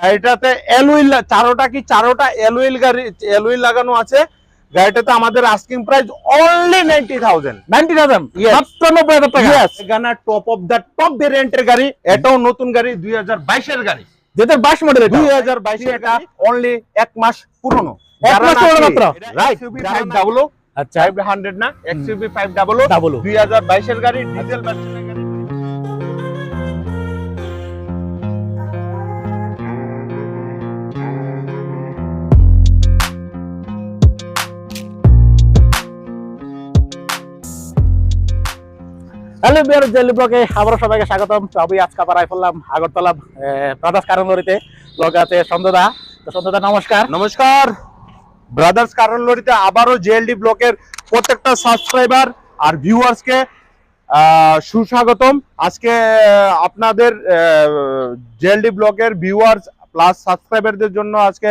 গাড়িটাতে এলুইল চারোটা কি চারোটা এলুইল গাড়ি এলুইল লাগানো আছে। গাড়িটাতে আমাদের asking price only ninety thousand ninety thousand টাকা? গানা টপ অফ দ্য টপ ভেরিয়েন্টের গাড়ি এটাও নতুন গাড়ি দুই হাজার বাইশের গাড়ি। যেটা বাইশ মডেল দুই হাজার বাইশের এটা অনলি এক মাস পুরনো। এক মাস পুরনো মাত্র। রাইট ফাইভ ডাবল আচ্ছা। না XUV five double Double O। দুই হাজার বাইশের গাড়ি ডিজেল ভার্সনের গাড়ি হ্যালো জেলি ব্লকে সবাইকে স্বাগতম। আমি আজকে আবার আগরতলা ব্রাদার্স কারণ লরিতে আছে সন্ধ্যদা তো সন্ধ্যদা নমস্কার। নমস্কার। ব্রাদার্স কারণ লরিতে আবারও জেএলডি ব্লকের প্রত্যেকটা সাবস্ক্রাইবার আর ভিউয়ার্সকে সুস্বাগতম। আজকে, আপনাদের জেএলডি ব্লকের ভিউয়ার্স প্লাস সাবস্ক্রাইবারদের জন্য আজকে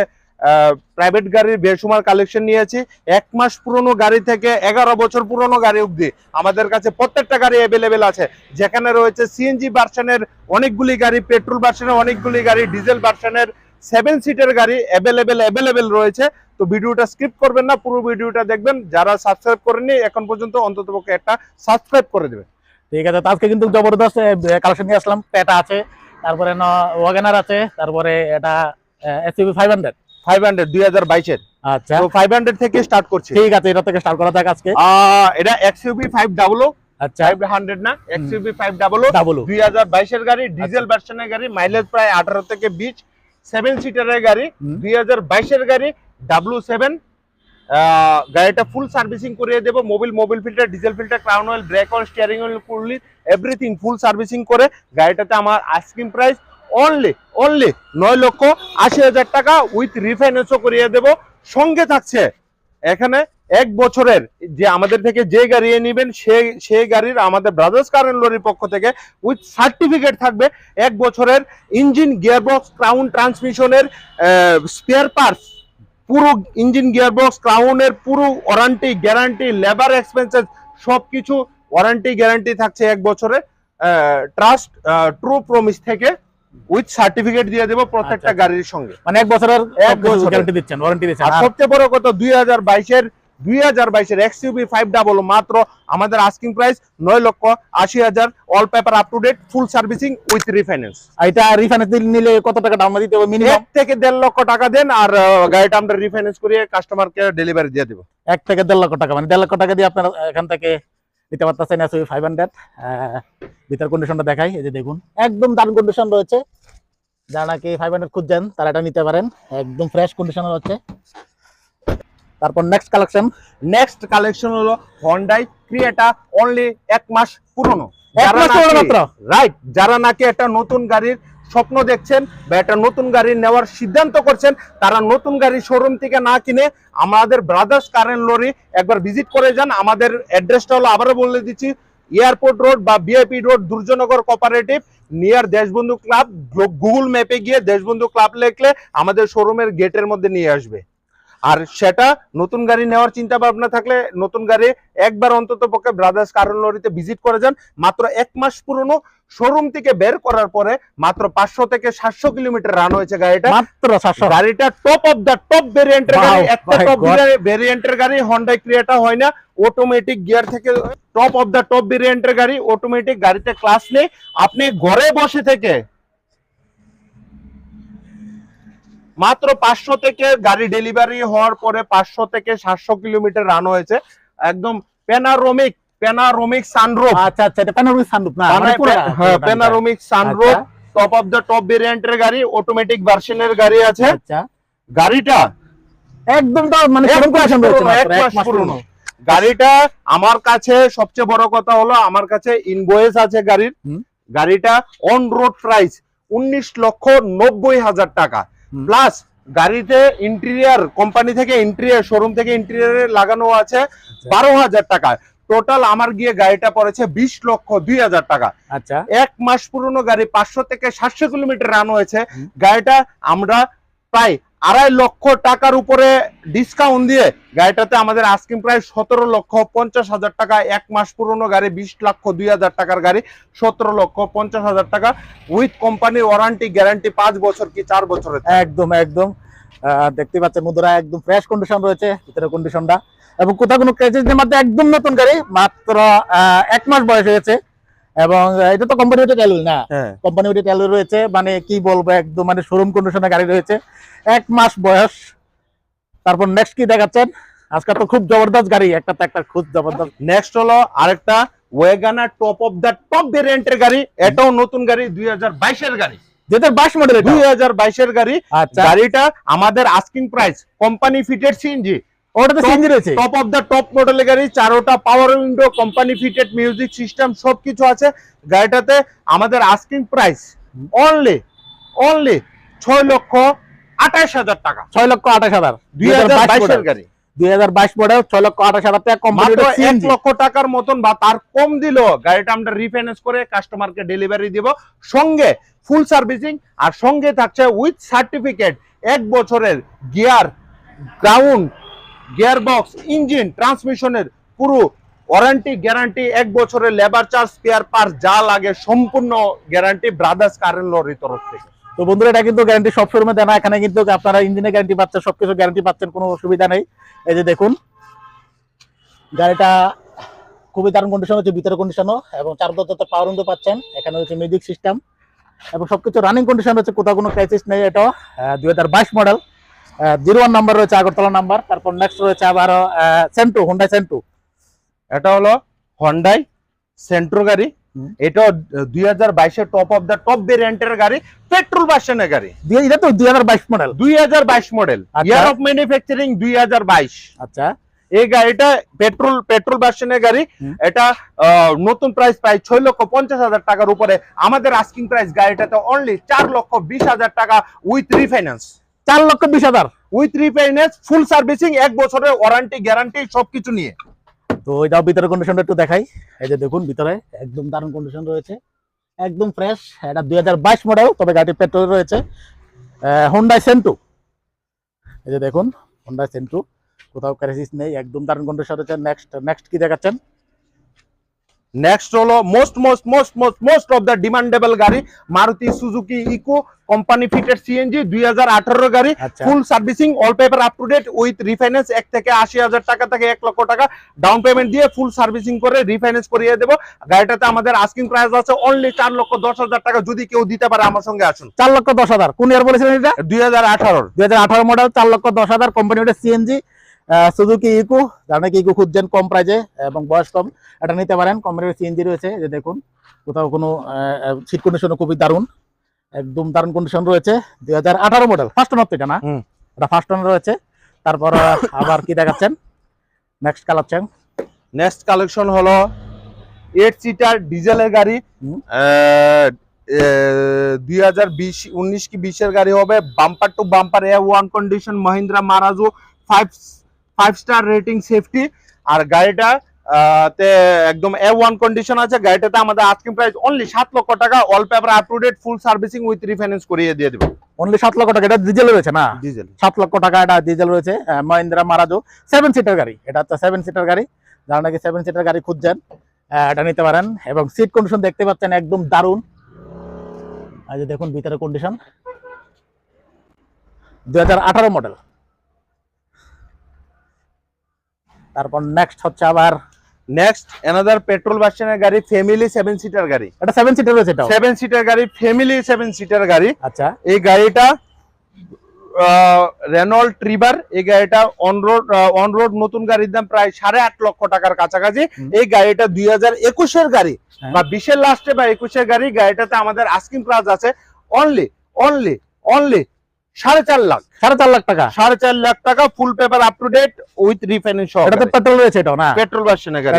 প্রাইভেট গাড়ির বেসুমার কালেকশন নিয়েছি। এক মাস পুরনো গাড়ি থেকে এগারো বছর পুরনো গাড়ি অবধি আমাদের কাছে প্রত্যেকটা গাড়ি অ্যাভেলেবেল আছে। যেখানে রয়েছে সিএনজি ভার্সনের অনেকগুলি গাড়ি পেট্রোল ভার্সনের অনেকগুলি গাড়ি ডিজেল ভার্সনের সেভেন সিটের গাড়ি অ্যাভেলেবেল অ্যাভেলেবেল রয়েছে। তো ভিডিওটা স্কিপ করবেন না, পুরো ভিডিওটা দেখবেন। যারা সাবস্ক্রাইব করেননি, এখন পর্যন্ত অন্ততপক্ষে একটা সাবস্ক্রাইব করে দেবেন। ঠিক আছে আজকে কিন্তু জবরদস্ত কালেকশন নিয়ে আসলাম। পেটা আছে, তারপরে ওয়াগেনার আছে, তারপরে এটা এসইবি ফাইভ হান্ড্রেড ফাইভ হান্ড্রেড দুই হাজার বাইশের। আচ্ছা। তো থেকে স্টার্ট করছি। ঠিক আছে এটা থেকে স্টার্ট করা যাক আজকে। আচ্ছা। না গাড়ি ডিজেল ভার্সনের গাড়ি মাইলেজ প্রায় আঠারো থেকে বিশ। সেভেন সিটারের গাড়ি গাড়ি গাড়িটা ফুল সার্ভিসিং করিয়ে দেবো। Mobil mobil filter diesel filter crown oil brake oil steering oil everything full servicing করে গাড়িটাতে আমার আইসক্রিম প্রাইস অনলি অনলি নয় লক্ষ আশি হাজার টাকা উইথ রিফাইন্যান্সও করিয়ে দেবো। সঙ্গে থাকছে এখানে এক বছরের যে আমাদের থেকে যে গাড়ি নেবেন, সে সেই গাড়ির আমাদের ব্রাদার্স কারেন্ট লরির পক্ষ থেকে উইথ সার্টিফিকেট থাকবে। এক বছরের ইঞ্জিন গিয়ারবক্স ক্রাউন ট্রান্সমিশনের স্পেয়ার পার্টস পুরো ইঞ্জিন গিয়ারবক্স ক্রাউনের পুরো ওয়ারান্টি গ্যারান্টি লেবার এক্সপেন্সেস সবকিছু ওয়ারান্টি গ্যারান্টি থাকছে এক বছরে। ট্রাস্ট ট্রু প্রমিস থেকে উইথ সার্টিফিকেট দিয়ে দেবো প্রত্যেকটা আচ্ছা। গাড়ির সঙ্গে। মানে এক বছরের এক বছরের। গ্যারান্টি দিচ্ছেন ওয়ারেন্টি দিচ্ছেন। আর সবচেয়ে বড় কথা দুই হাজার বাইশের দুই হাজার বাইশের এক্সইউবি ফাইভ ডাবল মাত্র আমাদের আস্কিং প্রাইস নয় লক্ষ আশি হাজার all paper up to date full servicing with refinance এটা রিফাইন্যান্স নিলে কত টাকা দাম দিতে হবে মিনিমাম এক থেকে দেড় লক্ষ টাকা দেন আর গাড়িটা আমরা রিফাইন্যান্স করিয়ে কাস্টমারকে ডেলিভারি দিয়ে দেবো। এক থেকে দেড় লক্ষ টাকা মানে দেড় লক্ষ টাকা দিয়ে আপনারা এখান থেকে নিতে পারতেছেন এসবি ফাইভ হান্ড্রেড ভিতর কন্ডিশনটা দেখাই এই যে দেখুন একদম দারুণ কন্ডিশন রয়েছে। যারা নাকি ফাইভ হান্ড্রেড খুঁজছেন তারা এটা নিতে পারেন একদম ফ্রেশ কন্ডিশন রয়েছে। তারপর নেক্সট কালেকশন নেক্সট কালেকশন হলো হন্ডাই ক্রিয়েটা অনলি এক মাস পুরনো। যারা নাকি একটা নতুন গাড়ির স্বপ্ন দেখছেন, বা একটা নতুন গাড়ি নেওয়ার সিদ্ধান্ত করছেন, তারা নতুন গাড়ি শোরুম থেকে না কিনে আমাদের ব্রাদার্স কারেন্ট লরি একবার ভিজিট করে যান। আমাদের অ্যাড্রেসটা হলো আবারও বলে দিচ্ছি এয়ারপোর্ট রোড বা VIP road Durjannagar cooperative near Deshbandhu club Google ম্যাপে গিয়ে দেশবন্ধু ক্লাব লেখলে আমাদের শোরুমের গেটের মধ্যে নিয়ে আসবে। আর সেটা নতুন গাড়ি নেওয়ার চিন্তা ভাবনা থাকলে নতুন গাড়ি একবার অন্তত পক্ষে ব্রাদার্স কারণ লরিতে ভিজিট করে যান। মাত্র এক মাস পুরনো শোরুম থেকে বের করার পরে মাত্র পাঁচশো থেকে সাতশো কিলোমিটার রান হয়েছে গাড়িটা। মাত্র সাতশো। গাড়িটা টপ অফ দ্য টপ ভেরিয়েন্টের গাড়ি। একটা টপ ভেরিয়েন্টের গাড়ি হন্ডাই ক্রিয়েটা হয় না। অটোমেটিক গিয়ার থেকে টপ অফ দ্য টপ ভেরিয়েন্টের গাড়ি। অটোমেটিক গাড়িতে ক্লাস নেই। আপনি ঘরে বসে থেকে মাত্র পাঁচশো থেকে গাড়ি ডেলিভারি হওয়ার পরে পাঁচশো থেকে সাতশো কিলোমিটার রান হয়েছে একদম প্যানারোমিক প্যানারোমিক সানরুফ আচ্ছা আচ্ছা এটা প্যানোরামিক সানরুফ না মানে পুরো হ্যাঁ পেনারোমিক সানরুফ আচ্ছা। টপ অফ দ্য টপ ভেরিয়েন্টের গাড়ি অটোমেটিক ভার্সনের গাড়ি আছে আচ্ছা গাড়িটা একদম তো মানে পুরনো। গাড়িটা আমার কাছে সবচেয়ে বড় কথা হলো আমার কাছে ইনভয়েস আছে গাড়ির। গাড়িটা অন রোড প্রাইস উনিশ লক্ষ নব্বই হাজার টাকা। প্লাস গাড়িতে ইন্টেরিয়ার কোম্পানি থেকে ইন্টেরিয়ার শোরুম থেকে ইন্টেরিয়ারে লাগানো আছে বারো হাজার টাকা টোটাল আমার গিয়ে গাড়িটা পড়েছে বিশ লক্ষ দুই হাজার টাকা। আচ্ছা। এক মাস পুরনো গাড়ি পাঁচশো থেকে সাতশো কিলোমিটার রান হয়েছে। গাড়িটা আমরা প্রায় আড়াই লক্ষ টাকার উপরে ডিসকাউন্ট দিয়ে গাড়িটাতে আমাদের আস্কিং প্রায় সতেরো লক্ষ পঞ্চাশ হাজার টাকা। এক মাস পুরনো গাড়ি, বিশ লক্ষ দুই হাজার টাকার গাড়ি, সতেরো লক্ষ পঞ্চাশ হাজার টাকা। উইথ কোম্পানির ওয়ারান্টি গ্যারান্টি পাঁচ বছর কি চার বছরের? একদম একদম। দেখতে পাচ্ছেন বন্ধুরা, একদম ফ্রেশ কন্ডিশন রয়েছে ভিতরে কন্ডিশনটা এবং কোথাও কোনো ক্রেজের মধ্যে একদম নতুন গাড়ি, মাত্র এক মাস বয়স হয়েছে। এবং এটা তো কোম্পানি ওটা চালু না? হ্যাঁ। কোম্পানি ওটা চালু রয়েছে মানে কি বলব একদম মানে শোরুম কন্ডিশনে গাড়ি রয়েছে। এক মাস বয়স। তারপর নেক্সট কি দেখাচ্ছেন? আজকে তো খুব জবরদস্ত গাড়ি একটা তো একটা খুব জবরদস্ত। নেক্সট হলো আরেকটা Wagon R top of the top ভেরিয়েন্টের গাড়ি এটাও নতুন গাড়ি দুই হাজার বাইশের গাড়ি। যেটা বাইশ মডেল দুই হাজার বাইশের গাড়ি। আচ্ছা। গাড়িটা আমাদের asking price company fitted CNG ওটাতে সিএনজি রয়েছে? টপ অফ টপ মডেলের গাড়ি চারোটা power window company fitted music system সবকিছু আছে। গাড়িটাতে আমাদের আস্কিং প্রাইস অনলি অনলি ছয় লক্ষ আঠাশ হাজার টাকা। ছয় লক্ষ আঠাশ হাজার। দুই হাজার বাইশের গাড়ি দুই হাজার বাইশ মডেল ছয় লক্ষ আঠাশ হাজার টাকা কোম্পানি এক লক্ষ টাকার মতন বা তার কম দিল গাড়িটা আমরা রিফাইন্যান্স করে কাস্টমারকে ডেলিভারি দিব। সঙ্গে ফুল সার্ভিসিং আর সঙ্গে থাকছে উইথ সার্টিফিকেট এক বছরের gear ground gear box engine, ট্রান্সমিশনের পুরো ওয়ারেন্টি, গ্যারান্টি, এক বছরের লেবার চার্জ, স্পেয়ার পার্ট যা লাগে সম্পূর্ণ গ্যারান্টি ব্রাদার্স কারেন্ট লরির তরফ থেকে। তো বন্ধুরা, এটা কিন্তু গ্যারান্টি সব দেয় না এখানে কিন্তু আপনারা ইঞ্জিনের গ্যারান্টি পাচ্ছেন সবকিছু গ্যারান্টি পাচ্ছেন, কোনো অসুবিধা নেই। এই যে দেখুন, গাড়িটা খুবই দারুণ কন্ডিশন হচ্ছে, ভিতরে কন্ডিশনও এবং চার দত্ত পাওয়ার উইন্ডো পাচ্ছেন। এখানে হচ্ছে মিউজিক সিস্টেম এবং সবকিছু রানিং কন্ডিশন হচ্ছে, কোথাও কোনো ক্রাইসিস নেই এটা দুই মডেল জিরো ওয়ান নাম্বার রয়েছে আগরতলা নাম্বার তারপর নেক্সট রয়েছে আবার সেন্টু হুন্ডাই সেন্টু এটা হলো হন্ডাই সেন্ট্রো গাড়ি। এটা দুই হাজার বাইশের টপ অফ দ্য টপ ভেরিয়েন্টের গাড়ি পেট্রোল ভার্সনের গাড়ি। এটা তো দুই হাজার বাইশ মডেল দুই হাজার বাইশ মডেল। ইয়ার অফ ম্যানুফ্যাকচারিং দুই হাজার বাইশ। আচ্ছা। এই গাড়িটা পেট্রোল পেট্রোল ভার্সনের গাড়ি। এটা নতুন প্রাইস প্রায় ছয় লক্ষ পঞ্চাশ হাজার টাকার উপরে। আমাদের আস্কিং প্রাইস গাড়িটাতে অনলি চার লক্ষ বিশ হাজার টাকা উইথ রিফাইন্যান্স চার লক্ষ বিশ হাজার। উইথ রিফাইন্যান্স ফুল সার্ভিসিং এক বছরের ওয়ারেন্টি গ্যারান্টি সবকিছু নিয়ে। তো এটাও ভিতরে কন্ডিশনটা একটু দেখাই। এই যে দেখুন ভিতরে একদম দারুণ কন্ডিশন রয়েছে। একদম ফ্রেশ এটা দুই হাজার বাইশ মডেল তবে গাড়ি পেট্রোল রয়েছে। হোন্ডাই সেন্টু এই যে দেখুন হোন্ডাই সেন্টু কোথাও ক্রাইসিস নেই একদম দারুণ কন্ডিশন রয়েছে। নেক্সট নেক্সট কি দেখাচ্ছেন? নেক্সট হলো most most most most most of the demandable গাড়ি Maruti Suzuki Eeco company fitted CNG দুই হাজার আঠারো গাড়ি full servicing all paper up to date with refinance এক থেকে আশি হাজার টাকা থেকে এক লক্ষ টাকা ডাউন পেমেন্ট দিয়ে ফুল সার্ভিসিং করে রিফাইন্যান্স করিয়ে দেবো। গাড়িটাতে আমাদের আস্কিং প্রাইস আছে অনলি চার লক্ষ দশ হাজার টাকা যদি কেউ দিতে পারে আমার সঙ্গে আসুন। চার লক্ষ দশ হাজার কোন ইয়ার বলেছিলেন এটা? দুই হাজার আঠারোর। দুই হাজার আঠারো মডেল চার লক্ষ দশ হাজার কোম্পানি সিএনজি সুজুকি ইকো যারা নাকি? ইকো খুঁজছেন কম প্রাইজে এবং বয়স কম। এটা নিতে পারেন কোম্পানির সিএনজি রয়েছে যে দেখুন। কোথাও কোনো সিট কন্ডিশন খুবই দারুণ। একদম দারুণ কন্ডিশন রয়েছে। দুই হাজার আঠারো মডেল ফার্স্ট ওনার এটা না এটা ফার্স্ট ওনার রয়েছে। তারপর আবার কি দেখাচ্ছেন? নেক্সট কালার চেন নেক্সট কালেকশন হলো এইট সিটার ডিজেলের গাড়ি। দুই হাজার বিশ উনিশ কি বিশের গাড়ি হবে? Bumper to bumper A one condition Mahindra Marazzo five five star rating safety আর গাড়িটা তে একদম এ ওয়ান কন্ডিশন আছে। গাড়িটাতে আমাদের আজকে প্রাইস অনলি সাত লক্ষ টাকা। All paper up to date full servicing with refinance করিয়ে দিয়ে দেবো। অনলি সাত লক্ষ টাকা। এটা ডিজেল রয়েছে না? ডিজেল সাত লক্ষ টাকা এটা ডিজেল রয়েছে। মহিন্দ্রা মারাজো সেভেন সিটার গাড়ি। এটা হচ্ছে সেভেন সিটার গাড়ি। যারা নাকি সেভেন সিটার গাড়ি খুঁজছেন এটা নিতে পারেন। এবং সিট কন্ডিশন দেখতে পাচ্ছেন একদম দারুণ। এই যে দেখুন ভিতরে কন্ডিশন দুই হাজার আঠারো মডেল তারপর নেক্সট হচ্ছে আবার নেক্সট এনাদার পেট্রোল ভার্সনের গাড়ি ফ্যামিলি সেভেন সিটার গাড়ি। এটা সেভেন সিটার রয়েছে এটাও? সেভেন সিটার গাড়ি ফ্যামিলি সেভেন সিটার গাড়ি। আচ্ছা। এই গাড়িটা রেনল্ড ট্রিবার এই গাড়িটা অন রোড অন রোড নতুন গাড়ির দাম প্রায় সাড়ে আট লক্ষ টাকার কাছাকাছি। এই গাড়িটা দুই হাজার একুশের গাড়ি। হ্যাঁ। বা বিশের লাস্টে বা একুশের গাড়ি গাড়িটাতে আমাদের আস্কিং প্রাইস আছে। অনলি অনলি অনলি সাড়ে চার লাখ। সাড়ে চার লাখ টাকা? সাড়ে চার লাখ টাকা full paper up to date with refinance এটাতে পেট্রোল রয়েছে এটাও না? পেট্রোল গাড়ি।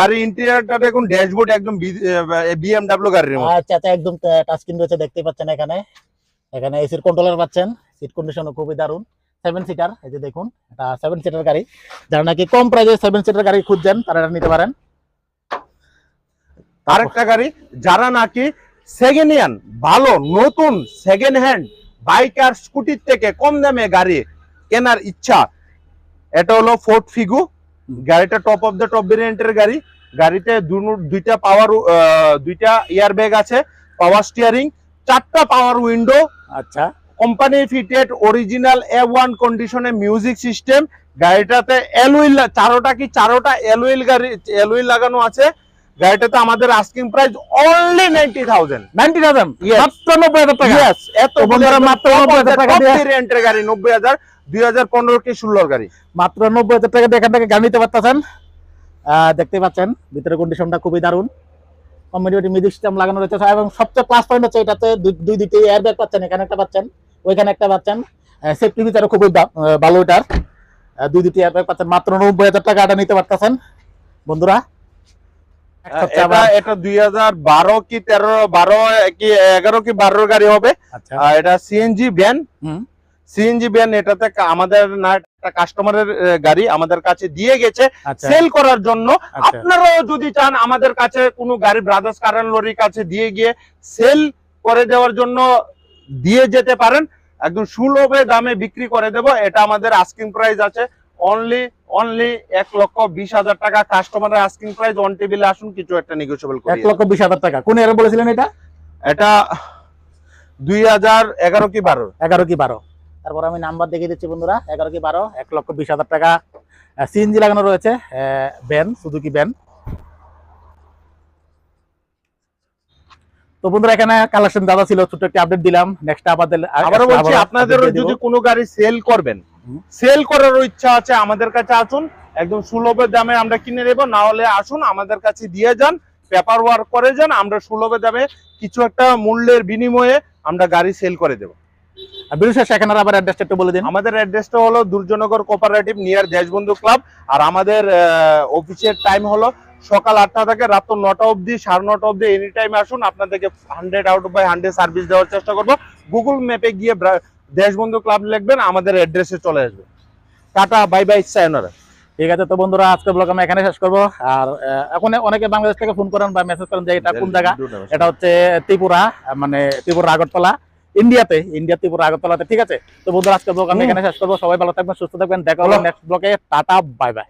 গাড়ির ইন্টেরিয়রটা দেখুন ড্যাশবোর্ড একদম বিএমডাব্লিউ গাড়ির মতো। আচ্ছা আচ্ছা একদম টাচ স্ক্রিন রয়েছে দেখতে পাচ্ছেন এখানে। এখানে এসির কন্ট্রোলার পাচ্ছেন সিট কন্ডিশনও খুবই দারুণ। সেভেন সিটার এই যে দেখুন এটা সেভেন সিটার গাড়ি। যারা নাকি কম প্রাইসে সেভেন সিটার গাড়ি খুঁজছেন তারা এটা নিতে পারেন। আরেকটা গাড়ি যারা নাকি সেকেন্ড হ্যান্ড ভালো নতুন সেকেন্ড হ্যান্ড বাইক আর স্কুটির থেকে কম দামে গাড়ি কেনার ইচ্ছা। এটা হলো ফোর্ট ফিগু গাড়িটা টপ অফ দ্য টপ ভেরিয়েন্টের গাড়ি। গাড়িতে দুইটা পাওয়ার দুইটা এয়ার ব্যাগ আছে পাওয়ার স্টিয়ারিং চারটা পাওয়ার উইন্ডো আচ্ছা। Company fitted original A one কন্ডিশনে মিউজিক সিস্টেম গাড়িটাতে এলউইল চারোটা কি চারোটা এলউইল গাড়ি এলউইল লাগানো আছে। গাড়িটাতে আমাদের asking price only ninety thousand ninety thousand Yes. মাত্র টাকা? এত বন্ধুরা মাত্র 90,000 টাকা দিয়ে- ভেরিয়েন্টের গাড়ি কি গাড়ি। মাত্র নব্বই হাজার টাকা দিয়ে এখান থেকে গাড়ি নিতে পারতেছেন। দেখতে পাচ্ছেন কন্ডিশনটা খুবই দারুণ। কমিউনিটি মিউজিক সিস্টেম লাগানো রয়েছে। এবং সবচেয়ে প্লাস পয়েন্ট হচ্ছে এটাতে দুই দুই দিকে এয়ার ব্যাগ পাচ্ছেন এখানে একটা পাচ্ছেন ওইখানে একটা পাচ্ছেন। সেফটি ফিচারও খুবই ভালো এটার। দুই দিকে এয়ার ব্যাগ পাচ্ছেন মাত্র নব্বই হাজার টাকা এটা নিতে পারতেছেন। বন্ধুরা এটা আবার- এটা দুই হাজার বারো কি তেরো বারো কি এগারো কি বারোর গাড়ি হবে? আচ্ছা। এটা সিএনজি ভ্যান সিএনজি ভ্যান এটাতে আমাদের না একটা কাস্টমারের গাড়ি আমাদের কাছে দিয়ে গেছে। আচ্ছা। সেল করার জন্য। আচ্ছা। আপনারাও যদি চান আমাদের কাছে কোনো গাড়ি ব্রাদার্স কারণ লরির কাছে দিয়ে গিয়ে সেল করে দেওয়ার জন্য দিয়ে যেতে পারেন। একদম সুলভে দামে বিক্রি করে দেব। এটা আমাদের আস্কিং প্রাইস আছে। অনলি অনলি এক লক্ষ বিশ হাজার টাকা কাস্টমারের আস্কিং প্রাইস অন টেবিলে আসুন কিছু একটা নেগোসিয়েবল এক লক্ষ বিশ হাজার টাকা। কোন এর বলেছিলেন এটা? এটা দুই হাজার এগারো কি বারো? এগারো কি বারো? তারপর আমি নাম্বার দেখিয়ে দিচ্ছি বন্ধুরা এগারো কি বারো? এক লক্ষ বিশ হাজার টাকা সিএনজি লাগানো রয়েছে ব্যান সুজুকি ব্যান তো বন্ধুরা এখানে কালেকশন দাদা ছিল ছোট একটা আপডেট দিলাম। নেক্সট আবারও বলছি দিয়ে যদি কোনো গাড়ি সেল করবেন। সেল করারও ইচ্ছা আছে আমাদের কাছে আসুন একদম সুলভের দামে আমরা কিনে নেব না হলে আসুন আমাদের কাছে দিয়ে যান পেপার ওয়ার্ক করে যান আমরা সুলভে দামে কিছু একটা মূল্যের বিনিময়ে আমরা গাড়ি সেল করে দেব। আবার অ্যাড্রেসটা একটু বলে দিন। আমাদের অ্যাড্রেসটা হলো Durjannagar cooperative near Deshbandhu club আর আমাদের অফিসের টাইম হলো সকাল আটটা থেকে রাত নটা অবধি সাড়ে নটা অবধি এনি টাইম আসুন আপনাদেরকে hundred out by hundred service দেওয়ার চেষ্টা করব। গুগল ম্যাপে গিয়ে দেশবন্ধু ক্লাব লিখবেন আমাদের অ্যাড্রেসে চলে আসবে। টাটা বাই বাই সায়নারা ঠিক আছে তো বন্ধুরা আজকে ব্লগ আমি এখানে শেষ করব। আর এখন অনেকে বাংলাদেশ থেকে ফোন করেন বা মেসেজ করেন যে এটা কোন জায়গা? এটা হচ্ছে ত্রিপুরা মানে ত্রিপুরা আগরতলা ইন্ডিয়াতে ইন্ডিয়া ত্রিপুরা আগরতলাতে ঠিক আছে? তো বন্ধুরা আজকে ব্লগ আমি এখানে শেষ করব। সবাই ভালো থাকবেন সুস্থ থাকবেন। দেখা হলো। নেক্সট ব্লগে টাটা বাই বাই